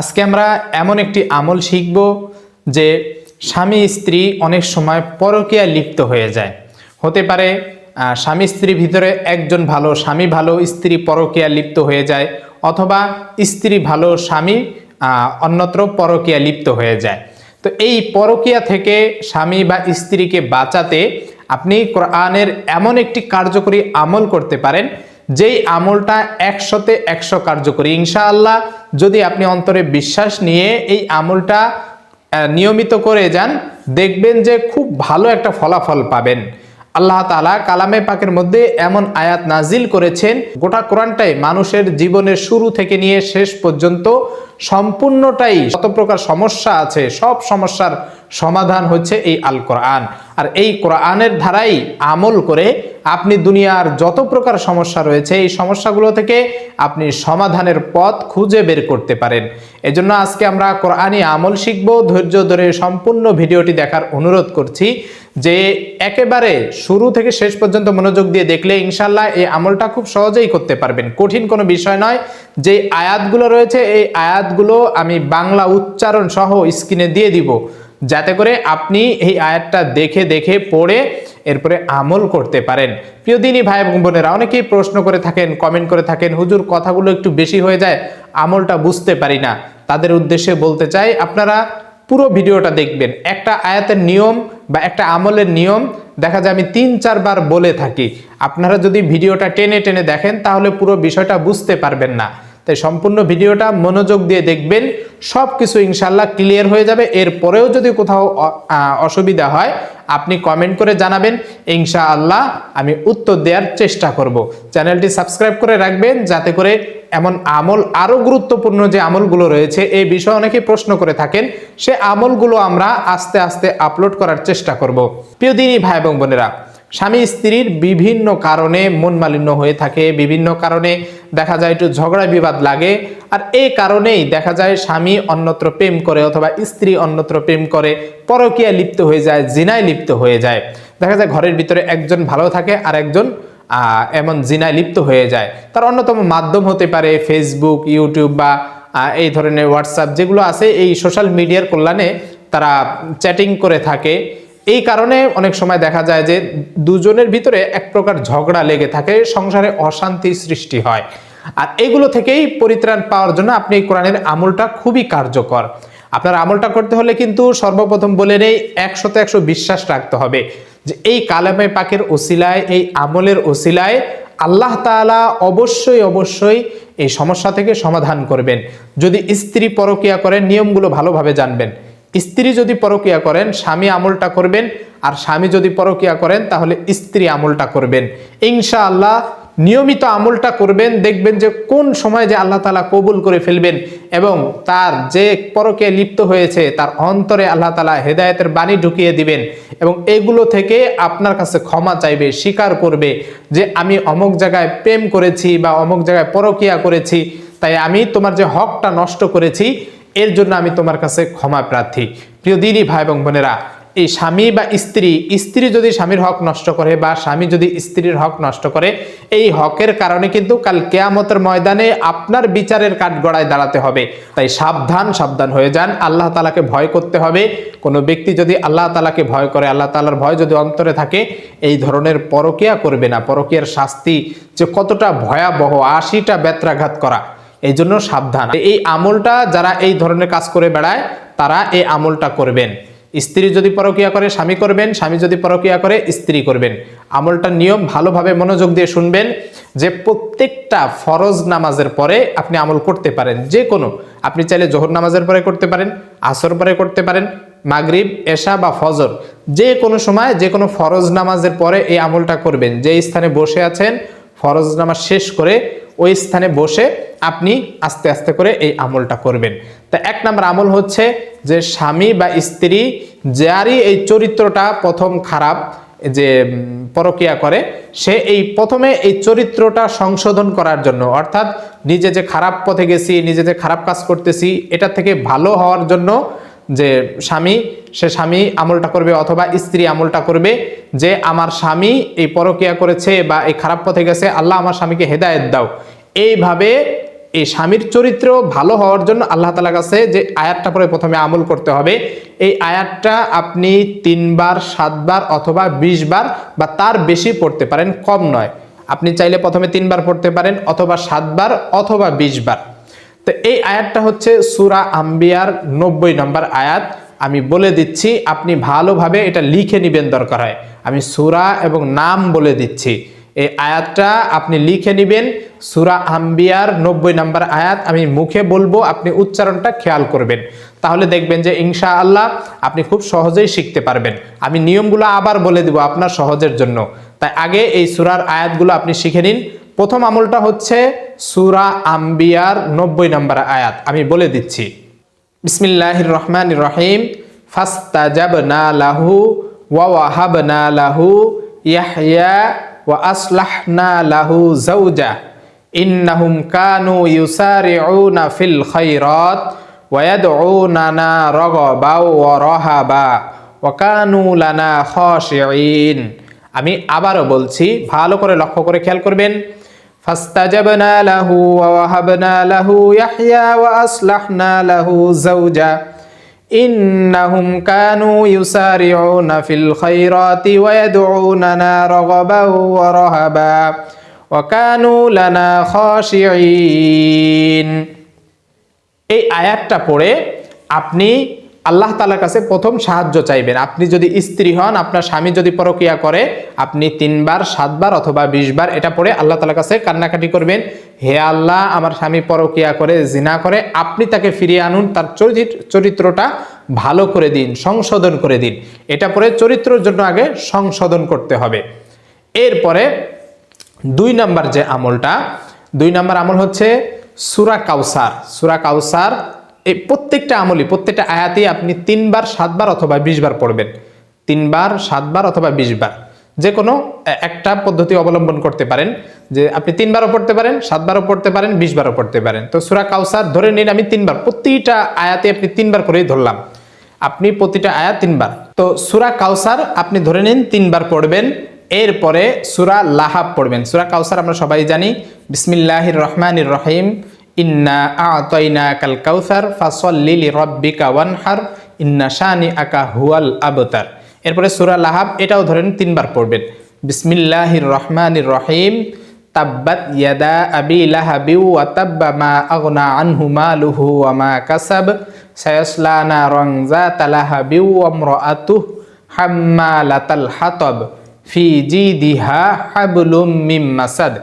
আজকে আমরা এমন একটি আমল শিখব যে স্বামী স্ত্রী অনেক সময় পরকীয়া লিপ্ত হয়ে যায়। হতে পারে স্বামী স্ত্রীর ভিতরে একজন ভালো, স্বামী ভালো স্ত্রী পরকীয়া লিপ্ত হয়ে যায় অথবা স্ত্রী ভালো, স্বামী অন্যত্র পরকীয়া লিপ্ত হয়ে যায়। তো এই পরকীয়া থেকে স্বামী বা স্ত্রীকে বাঁচাতে আপনি কোরআনের এমন একটি কার্যকরী আমল করতে পারেন যেই আমলটা একশোতে একশো কার্যকরী। ইনশাআল্লাহ, যদি আপনি অন্তরে বিশ্বাস নিয়ে এই আমলটা নিয়মিত করে যান, দেখবেন যে খুব ভালো একটা ফলাফল পাবেন। আল্লাহ তালা কালামে পাকের মধ্যে এমন আয়াত নাজিল করেছেন, গোটা কোরআনটাই মানুষের জীবনের শুরু থেকে নিয়ে শেষ পর্যন্ত সম্পূর্ণটাই যত প্রকার সমস্যা আছে, সব সমস্যার সমাধান হচ্ছে এই আল কোরআন আর এই কোরআনের ধারাই আমল করে আপনি দুনিয়ার যত প্রকার সমস্যা রয়েছে, এই সমস্যাগুলো থেকে আপনি সমাধানের পথ খুঁজে বের করতে পারেন। এজন্য আজকে আমরা কোরআনী আমল শিখব, ধৈর্য ধরে সম্পূর্ণ ভিডিওটি দেখার অনুরোধ করছি যে একেবারে শুরু থেকে শেষ পর্যন্ত মনোযোগ দিয়ে দেখলে ইনশাল্লাহ এই আমলটা খুব সহজেই করতে পারবেন। কঠিন কোনো বিষয় নয়, যে আয়াতগুলো রয়েছে, এই আয়াতগুলো আমি বাংলা উচ্চারণ সহ স্ক্রিনে দিয়ে দিব। যাতে করে আপনি এই আয়াতটা দেখে দেখে পড়ে এরপরে আমল করতে পারেন। প্রিয় দিনী ভাই এবং বোনেরা, অনেকেই প্রশ্ন করে থাকেন কমেন্ট করে থাকেন, হুজুর, কথাগুলো একটু বেশি হয়ে যায়, আমলটা বুঝতে পারি না। তাদের উদ্দেশ্যে বলতে চাই, আপনারা পুরো ভিডিওটা দেখবেন। একটা আয়াতের নিয়ম বা একটা আমলের নিয়ম, দেখা যায় আমি তিন চারবার বলে থাকি। আপনারা যদি ভিডিওটা টেনে টেনে দেখেন, তাহলে পুরো বিষয়টা বুঝতে পারবেন না। তাই সম্পূর্ণ ভিডিওটা মনোযোগ দিয়ে দেখবেন। সব কিছু ইনশাল্লাহ ক্লিয়ার হয়ে যাবে। এরপরেও যদি কোথাও অসুবিধা হয়, আপনি কমেন্ট করে জানাবেন। ইনশাআল্লাহ আমি উত্তর দেওয়ার চেষ্টা করব। চ্যানেলটি সাবস্ক্রাইব করে রাখবেন যাতে করে এমন আমল আরও গুরুত্বপূর্ণ যে আমলগুলো রয়েছে, এই বিষয়ে অনেকে প্রশ্ন করে থাকেন। সে আমলগুলো আমরা আস্তে আস্তে আপলোড করার চেষ্টা করব। প্রিয় দিনী ভাই এবং বোনেরা, স্বামী স্ত্রীর বিভিন্ন কারণে মন মালিন্য হয়ে থাকে, বিভিন্ন কারণে দেখা যায় একটু ঝগড়া বিবাদ লাগে। আর এই কারণেই দেখা যায় স্বামী অন্যত্র প্রেম করে অথবা স্ত্রী অন্যত্র প্রেম করে, পরকীয়া লিপ্ত হয়ে যায়, জিনায় লিপ্ত হয়ে যায়। দেখা যায় ঘরের ভিতরে একজন ভালো থাকে আর একজন এমন জিনায় লিপ্ত হয়ে যায়। তার অন্যতম মাধ্যম হতে পারে ফেসবুক ইউটিউব বা এই ধরনের হোয়াটসঅ্যাপ যেগুলো আছে, এই সোশ্যাল মিডিয়ার কল্যাণে তারা চ্যাটিং করে থাকে। এই কারণে অনেক সময় দেখা যায় যে দুজনের ভিতরে এক প্রকার ঝগড়া লেগে থাকে, সংসারে অশান্তি সৃষ্টি হয়। আর এগুলো থেকেই পরিত্রাণ পাওয়ার জন্য আপনি এই কোরআনের আমলটা খুবই কার্যকর। আপনার আমলটা করতে হলে কিন্তু সর্বপ্রথম বলে নেই, একশোতে একশো বিশ্বাস রাখতে হবে যে এই কালামে পাকের ওসিলায়, এই আমলের ওসিলায় আল্লাহ তাআলা অবশ্যই অবশ্যই এই সমস্যা থেকে সমাধান করবেন। যদি স্ত্রী পরকিয়া করেন, নিয়মগুলো ভালোভাবে জানবেন। স্ত্রী যদি পরকিয়া করেন, স্বামী আমলটা করবেন, আর স্বামী যদি পরকিয়া করেন, তাহলে স্ত্রী আমলটা করবেন। ইনশাআল্লাহ নিয়মিত আমলটা করবেন, দেখবেন যে কোন সময় যে আল্লাহ তালা কবুল করে ফেলবেন এবং তার যে পরকে লিপ্ত হয়েছে, তার অন্তরে আল্লাহ তালা হেদায়েতের বাণী ঢুকিয়ে দিবেন এবং এগুলো থেকে আপনার কাছে ক্ষমা চাইবে, স্বীকার করবে যে আমি অমুক জায়গায় প্রেম করেছি বা অমুক জায়গায় পরকিয়া করেছি, তাই আমি তোমার যে হকটা নষ্ট করেছি এর জন্য আমি তোমার কাছে ক্ষমা প্রার্থী। প্রিয় দিনী ভাই এবং বোনেরা, এই স্বামী বা স্ত্রী স্ত্রী যদি স্বামীর হক নষ্ট করে বা স্বামী যদি স্ত্রীর হক নষ্ট করে, এই হকের কারণে কিন্তু কাল কেয়ামতের ময়দানে আপনার বিচারের কাঠগড়ায় দাঁড়াতে হবে। তাই সাবধান সাবধান হয়ে যান। আল্লাহ তালাকে ভয় করতে হবে। কোনো ব্যক্তি যদি আল্লাহ তালাকে ভয় করে, আল্লাহ তালার ভয় যদি অন্তরে থাকে, এই ধরনের পরকিয়া করবে না। পরকিয়ার শাস্তি যে কতটা ভয়াবহ, আশিটা ব্যত্রাঘাত করা। এই জন্য সাবধান। এই আমলটা যারা এই ধরনের কাজ করে বেড়ায়, তারা এই আমলটা করবেন। স্ত্রী যদি পরকিয়া করে, স্বামী করবেন, স্বামী যদি পরকিয়া করে, স্ত্রী করবেন। আমলটার নিয়ম ভালোভাবে মনোযোগ দিয়ে শুনবেন যে প্রত্যেকটা ফরজ নামাজের পরে আপনি আমল করতে পারেন। যে কোনো। আপনি চাইলে জোহর নামাজের পরে করতে পারেন, আসর পরে করতে পারেন, মাগরিব, এশা বা ফজর। যে কোনো সময়, যে কোনো ফরজ নামাজের পরে এই আমলটা করবেন। যে স্থানে বসে আছেন, ফরজ নামাজ শেষ করে ওই স্থানে বসে আপনি আস্তে আস্তে করে এই আমলটা করবেন। তা এক নম্বর আমল হচ্ছে যে স্বামী বা স্ত্রী যারই এই চরিত্রটা প্রথম খারাপ যে পরকিয়া করে, সে এই প্রথমে এই চরিত্রটা সংশোধন করার জন্য, অর্থাৎ নিজে যে খারাপ পথে গেছি, নিজে যে খারাপ কাজ করতেছি, এটা থেকে ভালো হওয়ার জন্য যে স্বামী, সে স্বামী আমলটা করবে অথবা স্ত্রী আমলটা করবে, যে আমার স্বামী এই পরকিয়া করেছে বা এই খারাপ পথে গেছে, আল্লাহ আমার স্বামীকে হেদায়ত দাও। এইভাবে এই স্বামীর চরিত্র ভালো হওয়ার জন্য আল্লাহ তালার কাছে যে আয়াতটা পরে প্রথমে আমল করতে হবে, এই আয়াতটা আপনি তিনবার, সাতবার অথবা বিশ বার বা তার বেশি পড়তে পারেন, কম নয়। আপনি চাইলে প্রথমে তিনবার পড়তে পারেন অথবা সাতবার অথবা বিশ বার তো এই আয়াতটা হচ্ছে সুরা আম্বিয়ার নব্বই নম্বর আয়াত। আমি বলে দিচ্ছি, আপনি ভালোভাবে এটা লিখে নিবেন দরকার হয়। আমি সুরা এবং নাম বলে দিচ্ছি। এই আয়াতটা আপনি লিখে নেবেন, সুরা আম্বিয়ার নব্বই নম্বর আয়াত। আমি মুখে বলব, আপনি উচ্চারণটা খেয়াল করবেন। তাহলে দেখবেন যে ইনশা আল্লাহ আপনি খুব সহজেই শিখতে পারবেন। আমি নিয়মগুলো আবার বলে দিব আপনার সহজের জন্য। তাই আগে এই সুরার আয়াতগুলো আপনি শিখে নিন প্রথম আমলটা হচ্ছে সুরা আম্বিয়ার নব্বই নম্বর আয়াত। আমি বলে দিচ্ছি। বিসমিল্লাহির রহমান রহিম। ফাস্তাজাবনা লাহু ওয়া ওয়াহাবনা লাহু ইয়াহইয়া ওয়া আসলাহনা লাহু জাওজা ইন্নাহুম কানু ইউসারিউনা ফিল খায়রাত ওয়া ইয়াদউনানা রাগাবা ওয়া রাহাবা ওয়া কানু লানা খাশিঈন। আমি আবারও বলছি, ভালো করে লক্ষ্য করে খেয়াল করবেন। فاستجبنا له ووهبنا له يحيى وأصلحنا له زوجا إنهم كانوا يسارعون في الخيرات ويدعوننا رغبا ورهبا وكانوا لنا خاشعين এই আয়াতটা পড়ে আপনি আল্লাহ তালার কাছে প্রথম সাহায্য চাইবেন। আপনি যদি স্ত্রী হন, আপনার স্বামী যদি পরকিয়া করে, আপনি তিনবার, সাতবার অথবা বিশবার এটা পড়ে আল্লাহ তালার কাছে কান্নাকাটি করবেন। হে আল্লাহ, আমার স্বামী পরকিয়া করে, জিনা করে, আপনি তাকে ফিরিয়ে আনুন, তার চরিত্র চরিত্রটা ভালো করে দিন, সংশোধন করে দিন। এটা পরে চরিত্রের জন্য আগে সংশোধন করতে হবে। এরপরে দুই নাম্বার যে আমলটা, দুই নাম্বার আমল হচ্ছে সুরা কাউসার। সুরা কাউসার এই প্রত্যেকটা আমলই, প্রত্যেকটা আয়াতেই আপনি তিনবার, সাতবার অথবা বিশ বার পড়বেন। তিনবার, সাতবার অথবা বিশ বার যে কোনো একটা পদ্ধতি অবলম্বন করতে পারেন, যে আপনি তিনবারও পড়তে পারেন, সাতবারও পড়তে পারেন বিশ বারও পড়তে পারেন। তো সুরা কাউসার ধরে নিন, আমি তিনবার, প্রতিটা আয়াতে আপনি তিনবার করেই ধরলাম। আপনি প্রতিটা আয়াত তিনবার। তো সুরা কাউসার আপনি ধরে নিন, তিনবার পড়বেন, এরপরে সুরা লাহাব পড়বেন। সুরা কাউসার আমরা সবাই জানি, বিসমিল্লাহির রহমানির রহিম ইন্না আতয়না কাল কাউসার, ফাসল্লি রব্বিকা ওয়ানহার, ইন্না শানি আকা হুয়াল আবতার। এরপরে সুরা লাহাব, এটাও ধরেন তিনবার পড়বেন। বিসমিল্লাহির রহমানির রহিম, তাব্বাত ইয়াদা আবি লাহাবি ওয়া তাব্বা মা আগনা আনহু মালুহু ওয়া মা কাসাব, সায়াসলা নারান যাতা লাহাবি ওয়া ইমরাআতুহু হাম্মালাতাল হাতাব, ফি জিদিহা হাবলুম মিম মাসাদ।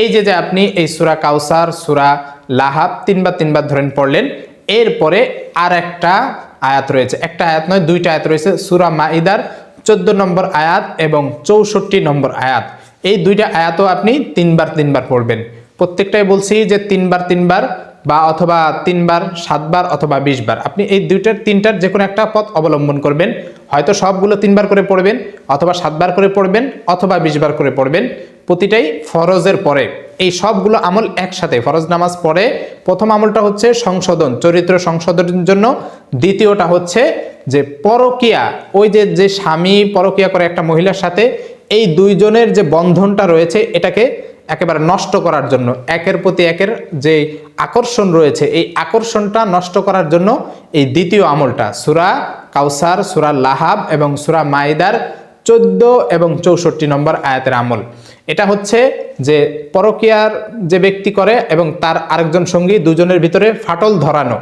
এই যে যে আপনি এই সূরা কাউসার, সূরা লাহাব তিনবার তিনবার ধরেন পড়লেন। এরপরে আর একটা আয়াত রয়েছে। একটা আয়াত নয়, দুইটা আয়াত রয়েছে। সুরা মাইদার চোদ্দ নম্বর আয়াত এবং চৌষট্টি নম্বর আয়াত। এই দুইটা আয়াতও আপনি তিনবার তিনবার পড়বেন। প্রত্যেকটাই বলছি যে তিনবার তিনবার বা অথবা তিনবার, সাতবার অথবা বিশ বার আপনি এই দুইটার, তিনটার যে কোনো একটা পথ অবলম্বন করবেন। হয়তো সবগুলো তিনবার করে পড়বেন, অথবা সাতবার করে পড়বেন, অথবা বিশ বার করে পড়বেন। প্রতিটাই ফরজের পরে। এই সবগুলো আমল একসাথে, ফরজ নামাজ পড়ে। প্রথম আমলটা হচ্ছে সংশোধন, চরিত্র সংশোধনের জন্য। দ্বিতীয়টা হচ্ছে যে পরকিয়া, ওই যে যে স্বামী পরকিয়া করে একটা মহিলার সাথে, এই দুইজনের যে বন্ধনটা রয়েছে, এটাকে একেবারে নষ্ট করার জন্য, একের প্রতি একের যে আকর্ষণ রয়েছে, এই আকর্ষণটা নষ্ট করার জন্য এই দ্বিতীয় আমলটা, সুরা কাউসার সুরা লাহাব এবং সুরা মাইদার চোদ্দ এবং চৌষট্টি নম্বর আয়াতের আমল। এটা হচ্ছে যে পরকিয়ার যে ব্যক্তি করে এবং তার আরেকজন সঙ্গী দুজনের ভিতরে ফাটল ধরানো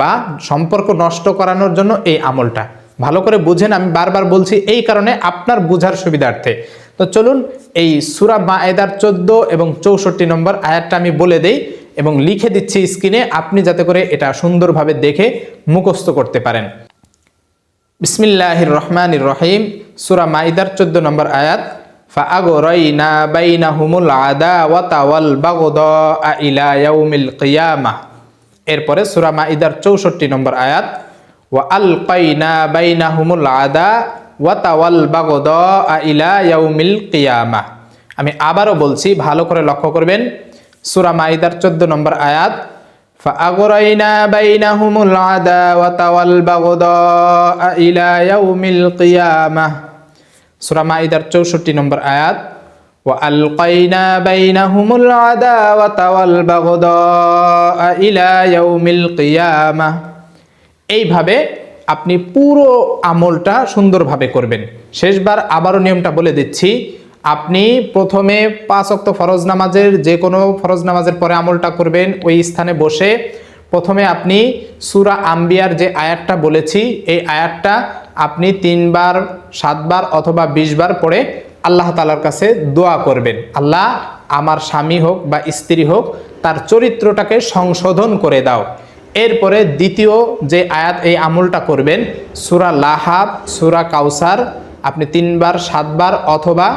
বা সম্পর্ক নষ্ট করানোর জন্য এই আমলটা। ভালো করে বুঝেন, আমি বারবার বলছি এই কারণে আপনার বুঝার সুবিধার্থে। তো চলুন, এই সুরা মায়েদার চোদ্দ এবং চৌষট্টি নম্বর আয়াতটা আমি বলে দেই এবং লিখে দিচ্ছি স্ক্রিনে, আপনি যাতে করে এটা সুন্দরভাবে দেখে মুখস্থ করতে পারেন। বিসমিল্লাহির রহমানির রহিম, সুরা মাইদার চোদ্দ নম্বর আয়াত। فأغرينا بينهم العداوة والبغضاء إلى يوم القيامة এরপরে সুরা মাইদার চৌষট্টি নম্বর আয়াত ওয়া আলকাইনা বাইনাহুমুল আদা ওয়া তাওয়াল বাগদা ইলা ইয়াউমিল কিয়ামা আমি আবারও বলছি ভালো করে লক্ষ্য করবেন সুরা মাইদার চোদ্দ নম্বর আয়াত فأغرينا بينهم العداوة والبغضاء إلى يوم القيامة সুরা মাইদার চৌষট্টি নম্বর আয়াত وألقينا بينهم العداوة والبغضاء إلى يوم القيامة এইভাবে আপনি পুরো আমলটা সুন্দরভাবে করবেন শেষবার আবারও নিয়মটা বলে দিচ্ছি আপনি প্রথমে পাঁচ অক্ত ফরজ নামাজের যে কোনো ফরজ নামাজের পরে আমলটা করবেন ওই স্থানে বসে প্রথমে আপনি সুরা আম্বিয়ার যে আয়াতটা বলেছি এই আয়াতটা আপনি তিনবার, সাতবার অথবা বিশবার পড়ে আল্লাহ তালার কাছে দোয়া করবেন। আল্লাহ আমার স্বামী হোক বা স্ত্রী হোক, তার চরিত্রটাকে সংশোধন করে দাও। এরপরে দ্বিতীয় যে আয়াত, এই আমলটা করবেন, সুরা লাহাব, সুরা কাউসার আপনি তিনবার, সাতবার অথবা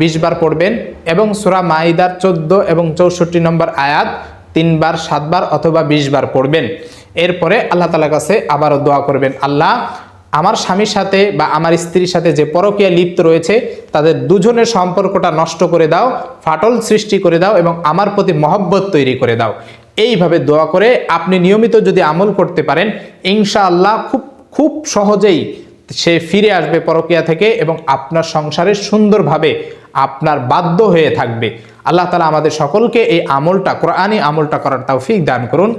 বিশবার পড়বেন এবং সুরা মাইদার চোদ্দ এবং চৌষট্টি নম্বর আয়াত তিনবার, সাতবার অথবা বিশবার পড়বেন। এরপরে আল্লাহ তালার কাছে আবারও দোয়া করবেন, আল্লাহ আমার স্বামীর সাথে বা আমার স্ত্রীর সাথে যে পরকীয়া লিপ্ত রয়েছে, তাদের দুজনের সম্পর্কটা নষ্ট করে দাও, ফাটল সৃষ্টি করে দাও এবং আমার প্রতি মহব্বত তৈরি করে দাও। এইভাবে দোয়া করে আপনি নিয়মিত যদি আমল করতে পারেন, ইনশাআল্লাহ খুব খুব সহজেই সে ফিরে আসবে পরকীয়া থেকে এবং আপনার সংসারে সুন্দরভাবে আপনার বাধ্য হয়ে থাকবে। আল্লাহ তালা আমাদের সকলকে এই আমলটা, কোরআনই আমলটা করার তৌফিক দান করুন।